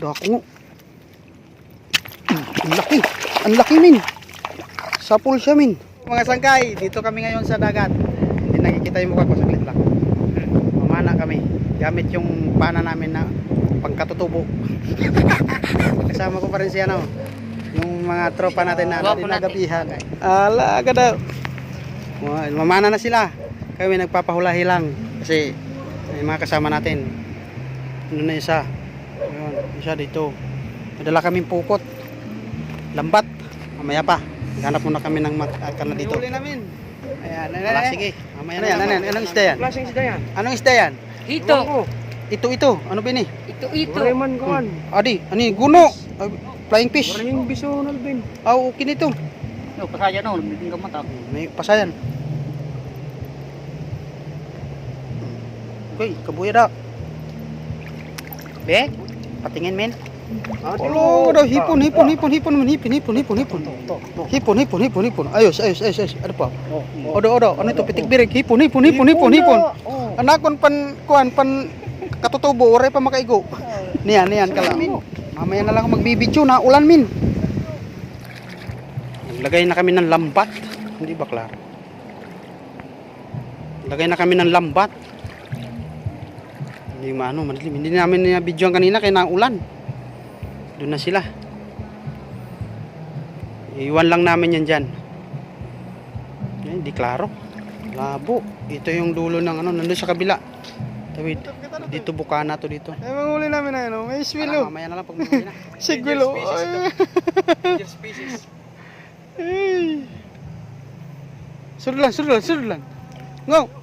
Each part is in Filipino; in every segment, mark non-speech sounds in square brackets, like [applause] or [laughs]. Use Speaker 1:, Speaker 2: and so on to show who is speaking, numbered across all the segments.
Speaker 1: Dako. Ang laki. Ang laki min. Sapul siya min. Mga sangkay, dito kami ngayon sa dagat. Hindi nakikita yung mukha ko saglit lang. Mamana kami. Gamit yung pana namin na pangkatutubo. [laughs] Kasama ko pa rin siya no. Yung mga tropa natin na
Speaker 2: natin.
Speaker 1: dinagabihan. Ala. Mga- Mamana na sila. Kami nagpapahulahi lang. Kasi may mga kasama natin. Ano na isa? Isa dito. Nadala kaming pukot. Lambat. Mamaya pa. Hanap muna kami ng at na dito.
Speaker 2: Huli namin.
Speaker 1: Ayan, Wala, sige. Mamaya
Speaker 2: Ano
Speaker 1: na
Speaker 2: yan, ano yan?
Speaker 1: Anong isda yan?
Speaker 2: Klaseng isda yan.
Speaker 1: Anong isda yan?
Speaker 2: Ito.
Speaker 1: Ito, ito. Ano ba ini?
Speaker 2: Ito, ito. Raymond Kuan.
Speaker 1: Adi, ano yun? Guno. Ah, flying fish.
Speaker 2: Maraming biso Alvin.
Speaker 1: Ah, okay nito.
Speaker 2: No, pasaya no, lumibing gamot ako.
Speaker 1: May pasayan. Okay, kabuya daw. Be, patingin men. Olo, daw hipon, hipon, hipon, hipon, man, hipon, hipon, hipon, hipon. Hipon, hipon, hipon, hipon. Ayos, ayos, ayos, ayos. Ano pa? Odo, odo. Ano ito? Pitik birik. Hipon, hipon, hipon, hipon, hipon. Anakon pan, kuan, pan, katutubo. Oray pa makaigo. Niyan, niyan ka lang. Mamaya na lang magbibidyo na ulan min. Lagay na kami ng lambat. Hindi ba klaro? Lagay na kami ng lambat. Hindi maano, madilim. Hindi namin na videoan kanina kaya naulan. Doon na sila. Iwan lang namin yan dyan. Yan, hindi klaro. Labo. Ito yung dulo ng ano, nandun sa kabila. Tawid. Dito bukana to dito.
Speaker 2: Ay, manghuli namin na ano, may swilo.
Speaker 1: mamaya na lang pag mahuli na. [laughs]
Speaker 2: Sigwilo.
Speaker 1: species. Sunod lang, sunod lang, sunod lang. Ngo.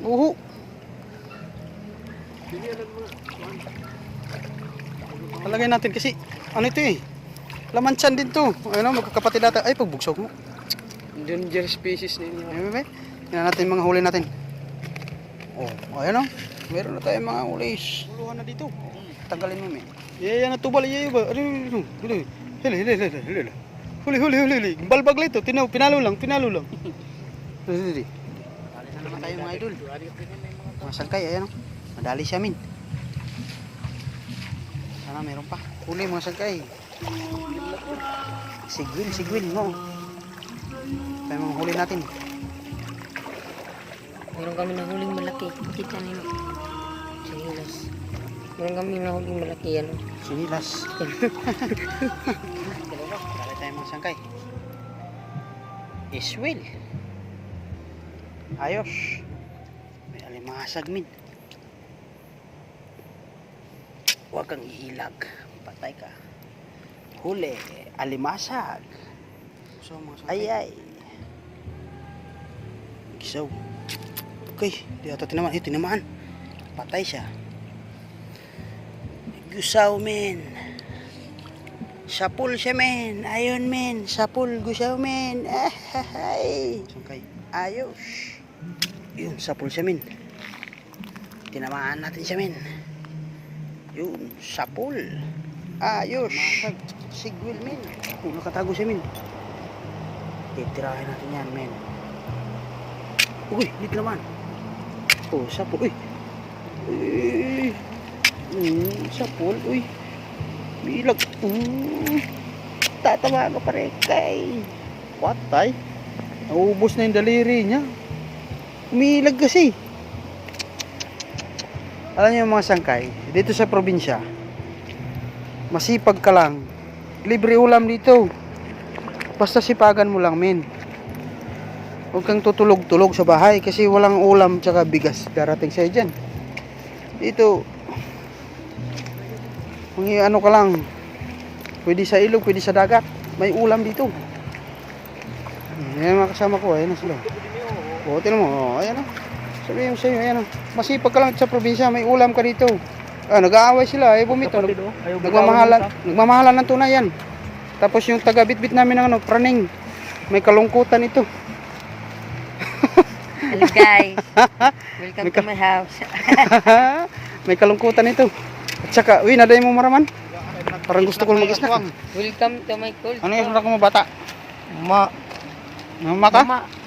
Speaker 1: Uhu. Talagay natin kasi ano ito eh. Lamansan din to. Ano, magkakapatid ata. Ay, pagbugsok mo.
Speaker 2: Endanger species ninyo.
Speaker 1: Ay, bebe. Tingnan natin mga huli natin. Oh, ayan o. Meron na tayong mga huli. Huluhan na dito. Tanggalin mo, men. Yeah, yan na tubal. Yeah, yeah, ba? Ano, hili, hili, hili, hili. Huli, huli, huli, huli. Balbag lang ito. Tinaw, pinalo lang, pinalo lang. Hili, hili. Na tayo mga idol. Mga sangkay, ayan o. Madali siya, min. Sana meron pa. Huli mga sangkay. Sigwil, sigwil, no. Tayo mga huli natin.
Speaker 3: Meron kami na huling malaki. Kita nyo. Sinilas. Meron kami na huling malaki ano.
Speaker 1: Sinilas. [laughs] Dali tayo mga sangkay. Iswil. Ayos. May alimasag min. Huwag kang ihilag. Patay ka. Huli. Alimasag. Ay ay. Gisaw. Okay. Di ata tinamaan. Eh, tinamaan. Patay siya. Gusaw men. Sapul siya men. Ayun men. Sapul gusaw men. [laughs] Ay. Ayos. Yun, sapul siya men. Tinamaan natin siya men. Yun, sapul. Ayos. Sigwil men. Oh, nakatago siya men. Titirahin natin yan men. Uy, lit naman. Oh, sapul. Uy. Uy. Mm, sapul. Uy. Bilag. Mm. Tatawa ka pa rin kay. Patay. Naubos na yung daliri niya. Umilag kasi. Alam niyo mga sangkay, dito sa probinsya, masipag ka lang. Libre ulam dito. Basta sipagan mo lang, men. Huwag kang tutulog-tulog sa bahay kasi walang ulam tsaka bigas darating sa'yo dyan. Dito, kung ano ka lang, pwede sa ilog, pwede sa dagat. May ulam dito. Yan mga kasama ko, ayan na sila. O, tinan mo, oh, ayan na. Sabihin mo sa'yo, ayan na. Masipag ka lang sa probinsya, may ulam ka dito. Ah, nag-aaway sila, eh, bumito. Nag- nagmamahalan, nagmamahalan ng tunay yan. Tapos yung taga-bitbit namin ng ano, praning. May kalungkutan ito.
Speaker 3: Hello guys. [laughs] Welcome
Speaker 1: May
Speaker 3: to my house. [laughs]
Speaker 1: may kalungkutan ito. At saka, uy, naday mo maraman. Parang gusto ko mag-snack.
Speaker 3: Welcome to my call.
Speaker 1: Ano yung mo bata? Ma. Mama ka?
Speaker 3: Mama.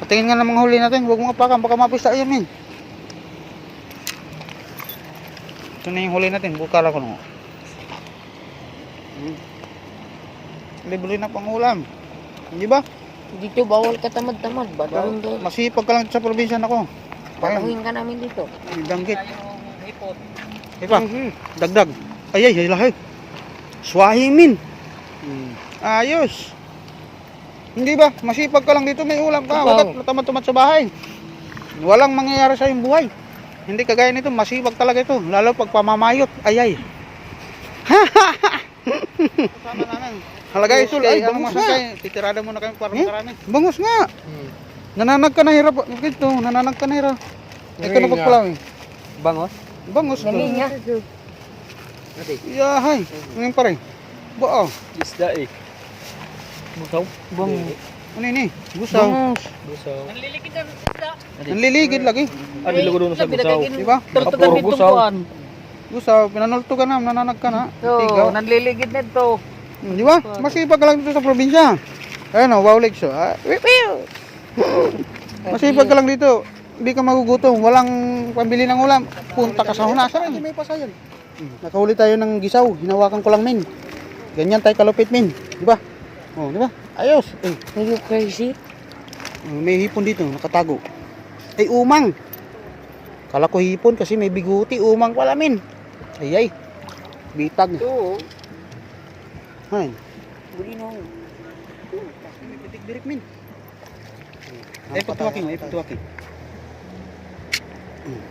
Speaker 1: Patingin nga ng mga huli natin. Huwag mo apakan. Baka mapista yan, min. Ito na yung huli natin. Bukala ko no. Hmm. Libre na pang ulam. Hindi ba?
Speaker 3: Dito bawal katamad-tamad. Badawin kayo.
Speaker 1: Masipag ka lang sa probinsya ako. Parang
Speaker 3: Badawin ka namin dito.
Speaker 1: danggit.
Speaker 2: Yung hipot.
Speaker 1: Iba, dagdag. Ay, ay, ay, lahi. Swahimin. Ayos. Hindi ba? Masipag ka lang dito, may ulam ka. Huwag tamad-tamad sa bahay. Walang mangyayari sa iyong buhay. Hindi kagaya nito, masipag talaga ito. Lalo pag pamamayot. Ay, ay. Kasama namin. Halagay, sul. Ay, ano masakay? Titirada muna kami para marami. Bangus nga. Nananag ka na hirap. Ito, nananag ka na hirap. Ito na pagpalaw eh.
Speaker 2: Bangos?
Speaker 1: Bangus to.
Speaker 3: Dali nga.
Speaker 1: Yahay. Ngayon pa rin. Ba, oh.
Speaker 2: Isda eh. Busaw?
Speaker 3: Bang.
Speaker 1: Ano ini? Gusaw.
Speaker 3: Bangus.
Speaker 2: Busaw.
Speaker 1: Nanliligid lagi.
Speaker 2: Ano lugo doon sa busaw?
Speaker 1: Di ba?
Speaker 2: Puro busaw.
Speaker 1: Gusaw. Pinanulto ka na. Nananag ka na. Tigaw.
Speaker 2: nanliligid na ito.
Speaker 1: Hmm, Di ba? Masipag lang dito sa probinsya. Ayun o, wow legs o. Ah. [laughs] Masipag ka lang dito. Hindi ka magugutom. Walang pambili ng ulam. Punta ka sa hunasan. May pasayan. Nakahuli tayo ng gisaw. Hinawakan ko lang min. Ganyan tayo kalupit min. Di ba? Oh, di ba? Ayos. Eh,
Speaker 3: Are you crazy?
Speaker 1: Oh, May hipon dito, nakatago. Ay, umang. Kala ko hipon kasi may biguti. Umang pala, min. Ay, ay. Bitag.
Speaker 2: Oo.
Speaker 1: Ay.
Speaker 3: Buli na.
Speaker 1: May pitik-birik, min. Ay, pagtuwaking. Ay, pagtuwaking. Hmm.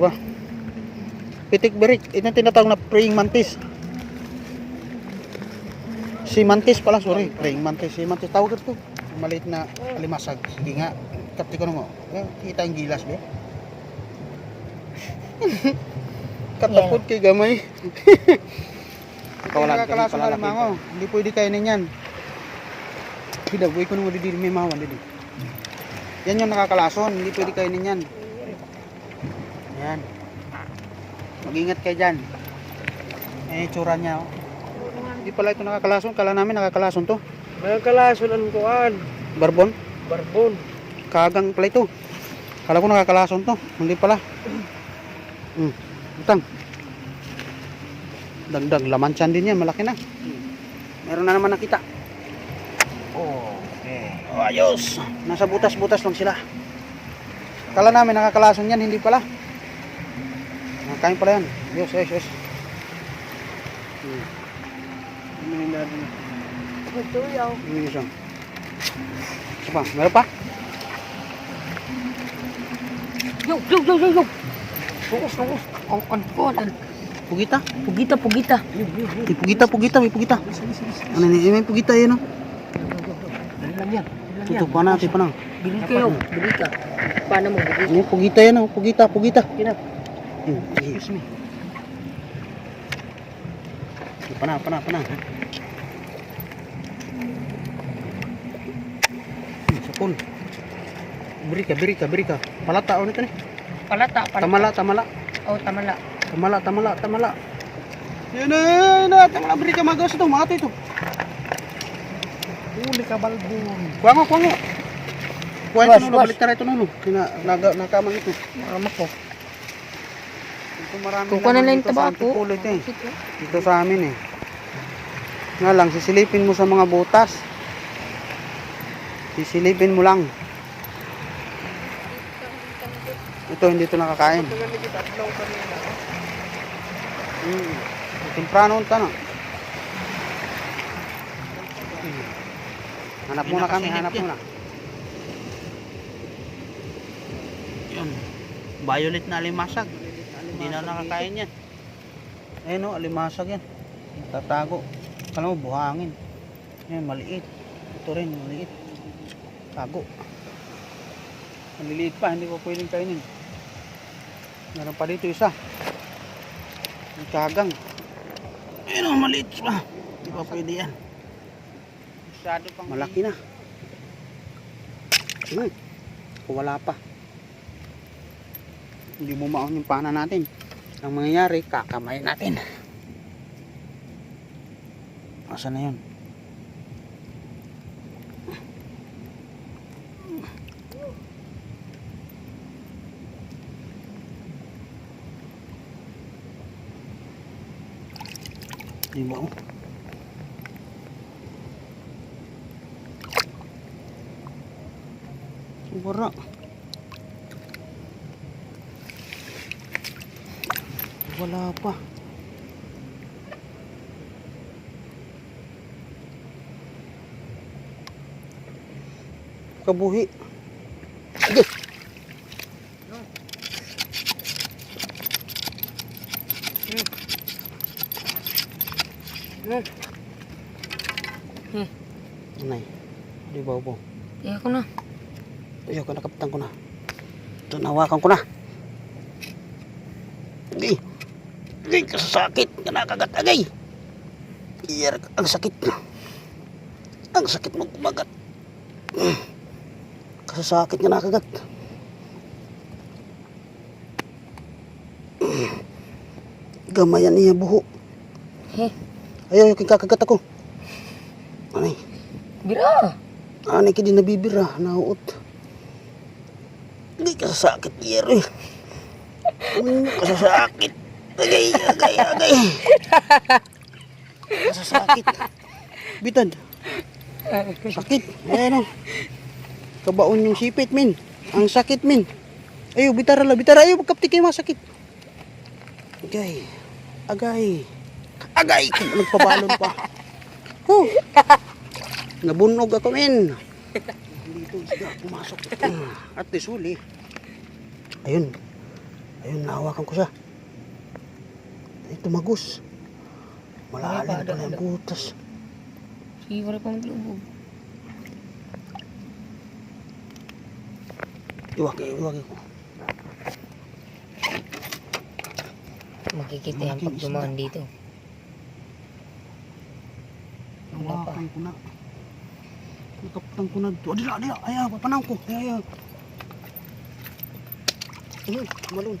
Speaker 1: Uli. Di ba? Pitik-birik. Ito tinatawag na praying mantis. Si mantis pala, sorry. Praying mantis. Si mantis. Tawag ito. Maliit na alimasag. Sige nga. Kapti ko mo. Eh, Kita yung gilas, be. [laughs] Katapot kay gamay. Kawalan ka sa alimango. Hindi pwede kainin yan. Hidagoy ko nung didi may mawan. Yan yung nakakalason. Hindi pwede kainin yan. Yan. Mag-ingat kayo dyan. Eh, tsura niya. Oh. Hindi pala ito nakakalason. Kala namin nakakalason to.
Speaker 2: Nagkalason ang kuan.
Speaker 1: Barbon.
Speaker 2: Barbon.
Speaker 1: Kagang pala ito. Kala ko nakakalason to. Hindi pala. Hmm. Utang. Dagdag. Laman tiyan din yan. Malaki na. Meron na naman nakita. Okay. Oh, ayos. Nasa butas-butas lang sila. Kala namin nakakalason yan. Hindi pala. Nakain pala yan. Ayos, ayos, ayos. Hmm.
Speaker 3: Ito yaw.
Speaker 1: Ini isang. Isa pa. Meron pa?
Speaker 3: Yo, yo, yo, yo, yo. Fokus, fokus. Ang ang
Speaker 1: Pugita?
Speaker 3: Pugita, pugita.
Speaker 1: May pugita, pugita, may pugita. Ano ni? May pugita yan, oh.
Speaker 2: lang yan.
Speaker 1: Tutup pa na, tutup pa na.
Speaker 3: Bili kayo. Bili ka. Paano mo bili?
Speaker 1: Pugita yan, oh. Pugita, pugita.
Speaker 2: Kinap.
Speaker 1: Excuse me. Pana, pana, pana. Sapul. Berika, berika, berika. Palata, ano ito ni?
Speaker 3: Palata, palata.
Speaker 1: Tamala, tamala.
Speaker 3: Oh, tamala.
Speaker 1: Tamala, tamala, tamala. Yan na. Tamala, berika, magas ito. Mga ito.
Speaker 2: Huli ka balbon.
Speaker 1: Kuwango, kuwango. Nuno,
Speaker 3: was.
Speaker 1: balik tara ito nuno. Nakamang ito.
Speaker 3: Mama ko.
Speaker 1: Marami
Speaker 3: Kukuha na lang yung tabako.
Speaker 1: Ito eh. Dito sa amin eh. Nga lang, sisilipin mo sa mga butas. Sisilipin mo lang. Ito, hindi ito nakakain. Hmm. Temprano unta na. Hmm. Hanap muna kami, hanap muna. Yun. Violet na alimasag. Hindi na nakakain yan. Ayun o, alimasag yan. Tatago. Kala mo, buhangin. Yan, maliit. Ito rin, maliit. Tago. Maliliit pa, hindi ko pwedeng kainin. Meron pa dito isa. May kagang. Ayun o, maliit pa. Hindi pa pwede yan. Malaki na. Hmm. Kung wala pa. Hindi mo maon yung pana natin. Ang mangyayari, kakamay natin. Asa na yun? Di ba? Wala. Wala pa. Kabuhi. Sige.
Speaker 3: No.
Speaker 1: Nay. Di ba po?
Speaker 3: Iya ko na.
Speaker 1: Ayaw ko nakapitan ko na. Ito nawakan ko na. Agay. Agay, kasasakit. Kanakagat, agay. Iyar, ang sakit. Ang sakit mo kumagat. Kasasakit nga nakagat. Gamayan niya buho.
Speaker 3: He.
Speaker 1: Ayaw, yung kakagat ako. Anay,
Speaker 3: Bira.
Speaker 1: anay kidi nabibira, nauot. Hindi kasasakit, Iyar eh. [laughs] Agay, agay, agay. Kasasakit. [laughs] Bitad. Sakit. Ayan o. Kabaon yung sipit, min. Ang sakit, min. Ayaw, bitara la, bitara. Ayaw, magkaptik kayo masakit. Agay. Agay. Agay! Nagpabalon pa. Huh. Nabunog ako, min. Dito, isda, pumasok. At least huli. Ayun. Ayun, nahawakan ko siya. Tumagos. Malalim pa na yung butas.
Speaker 3: Sige, wala pang lubog.
Speaker 1: Iwaki, iwaki ko.
Speaker 3: Makikita yan pag dumaan dito. Wala pa.
Speaker 1: Hawakan ko na. Nakaptan ko na. Adila, adila. Ayaw, papanang ko. Ayaw, ayaw. Ayun, malun.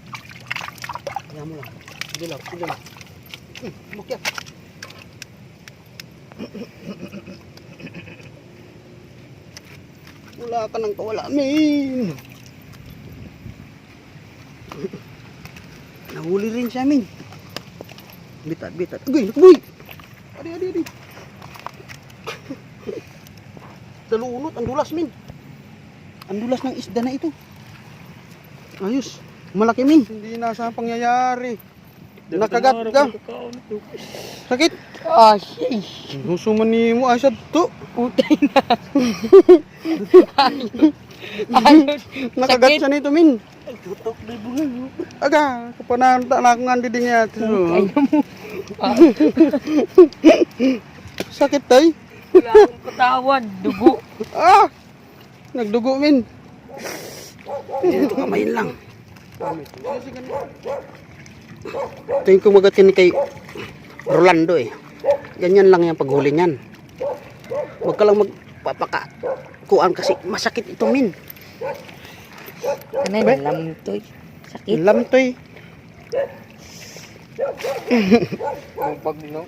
Speaker 1: Ayaw mo lang. Sige lang. Hmm, umakyat. Wala ka nang kawala, min. Nahuli rin siya, min. Bitat, bitat. Agay, nakabuhi. Adi, adi, adi. Dalunot, ang dulas, min. Ang dulas ng isda na ito. Ayos. Malaki, min. Hindi nasa pangyayari. Nakagat ka. Sakit.
Speaker 3: Ah, sheesh.
Speaker 1: Gusto man ni mo asad to.
Speaker 3: Putay na. [laughs]
Speaker 1: Nakagat siya nito, min. Aga, kapananta na akong andi din yan.
Speaker 3: Kaya mo. [laughs]
Speaker 1: Sakit tay.
Speaker 3: Wala akong katawan. Dugo.
Speaker 1: Ah! Nagdugo, min. Dito kamayin lang. Ito yung kumagat yan kay Rolando eh. Ganyan lang yung paghuli niyan. Huwag ka lang magpapaka. Kuan kasi masakit ito, min.
Speaker 3: Ano yun? Alam to eh. Sakit.
Speaker 1: Lam to eh.
Speaker 3: Pag no.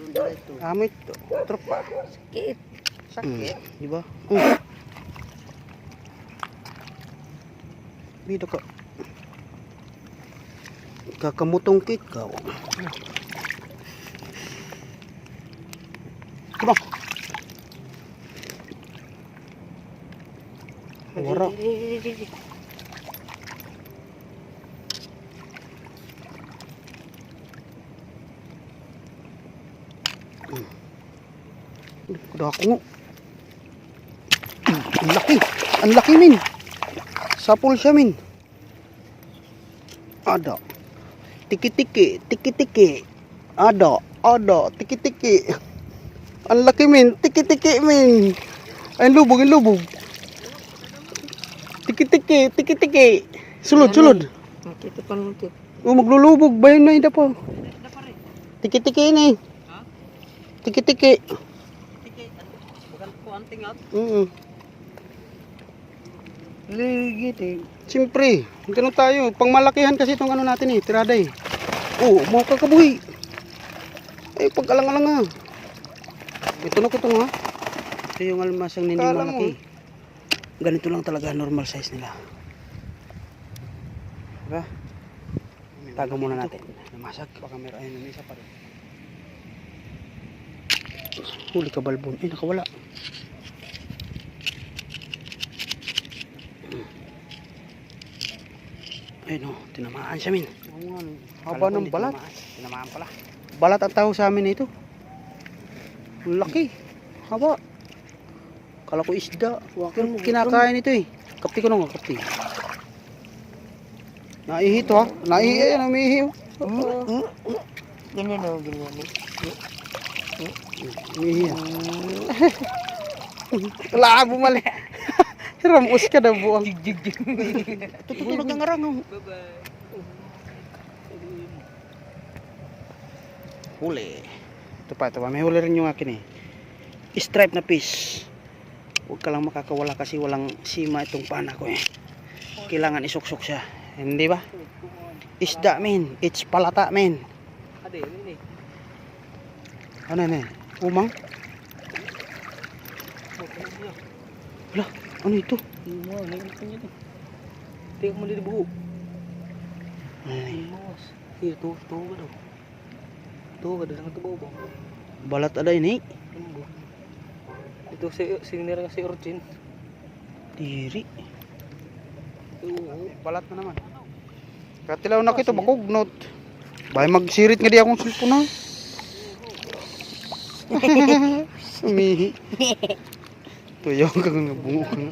Speaker 1: Amoy to. Tropa.
Speaker 3: Sakit.
Speaker 1: Sakit. Di ba? Mm. Bida ka. Kakamutong kit ka. Diba? Wara. Kuda ako nga. Ang laki. Ang laki, min. Sapul siya, min. Ada. Tiki-tiki. Tiki-tiki. Ada. Ada. Tiki-tiki. Ang laki, min. Tiki-tiki, min. Ay, lubog, ang lubog. Tiki-tiki. Tiki-tiki. Sulod, sulod.
Speaker 3: Makita pa ito.
Speaker 1: Oh, maglulubog ba yun na ida po? Tiki-tiki ini. Tiki-tiki. Mm.
Speaker 3: Ligit eh.
Speaker 1: Siyempre, ganun tayo. Pangmalakihan kasi itong ano natin eh, tirada eh. Oo, oh, mau kakabuhi. Eh, pag-alang-alang nga. Ito na ko ito ha. Ito yung almasang
Speaker 2: mo.
Speaker 1: malaki. ganito lang talaga normal size nila. Diba? Tago muna natin. Namasag. Baka meron ayun, may isa pa rin. Huli ka balbon. Eh, nakawala. Ayun o, tinamaan siya min.
Speaker 2: Haba ng balat.
Speaker 1: Tinamaan. tinamaan pala. Balat ang tawag sa amin ito. Ang Laki. Haba. Kala ko isda.
Speaker 2: Wakin.
Speaker 1: Kinakain ito eh. Kapti ko nung kapti. Naihi to ha. Naihi eh. Namihi oh.
Speaker 3: Ganyan o, ganyan.
Speaker 1: Namihi ah. [laughs] Wala ka bumali. Ramos ka na buwang.
Speaker 3: Jig, jig, jig.
Speaker 1: Tutulog ang arang oh.
Speaker 3: Bye-bye.
Speaker 1: Huli. Ito pa, ito pa. May huli rin yung akin eh. Stripe na fish. Huwag ka lang makakawala kasi walang sima itong pana ko eh. Kailangan isuksok siya. Hindi ba? Isda men. It's palata men. Ano na Umang? Wala. Ano ito?
Speaker 3: Imo, ini kan itu. Tengok mo di buku.
Speaker 1: Ano na eh?
Speaker 3: Mas. Iya, tuh, tuh ka daw. Tuh ka daw, tuh bawang.
Speaker 1: Balat ada ini.
Speaker 3: Imo. Ito si sinira si Orchin.
Speaker 1: Diri. Balat na naman. Katilaw na kito bakugnot. Bay magsirit nga di akong [laughs] sulpo na. Umihi. Tuyo kang nabungo ka na.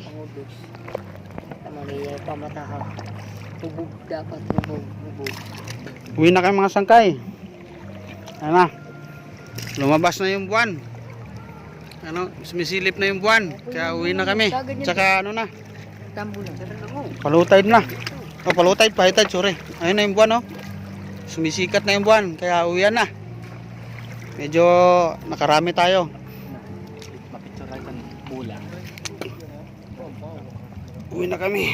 Speaker 3: Tama niya pamata ha. Bubog dapat bubog.
Speaker 1: Uwi na kayo mga sangkay. Ano na? Lumabas na yung buwan. Ano, sumisilip na yung buwan. Kaya uwi na kami. Tsaka ano na,
Speaker 3: Tambo na.
Speaker 1: palutide na. Oh, palutide, pahitide, sorry. Ayun na yung buwan, oh. Sumisikat na yung buwan, kaya uwian na. Medyo nakarami tayo. Uwi na kami.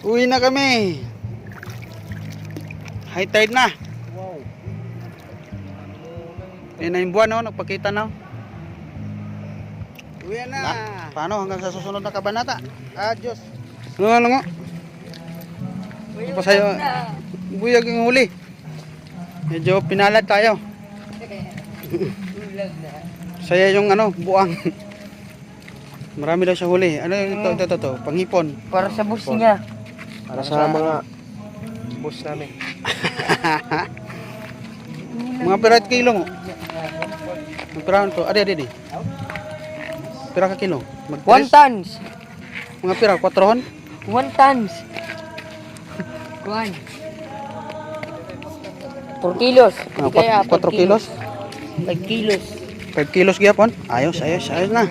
Speaker 1: Uwi na kami. High tide na.
Speaker 3: Wow.
Speaker 1: Yan na yung buwan, oh. Nagpakita na. Uwi na. paano hanggang sa susunod na kabanata? Adios. Ano ano nga? Ano pa sa'yo? Buyag yung huli. Medyo pinalad tayo.
Speaker 3: Na.
Speaker 1: Saya yung ano, buang. [laughs] Marami daw siya huli. Ano yung ito, ito, ito, ito, panghipon.
Speaker 3: Para sa bus niya.
Speaker 1: Para Sa
Speaker 2: mga boss namin. [laughs]
Speaker 1: mga pirat kilo mo. Mga pirahan to. Adi, adi, adi. Pira ka kilo. Mag
Speaker 3: One tons.
Speaker 1: Mga pira, kwatrohon.
Speaker 3: One tons. One. 4 kilos.
Speaker 1: Ah,
Speaker 3: Di kaya,
Speaker 1: kwat- 4
Speaker 3: 4
Speaker 1: kilos.
Speaker 3: 5 kilos.
Speaker 1: 5 kilos gyapon. Ayos, ayos, ayos na.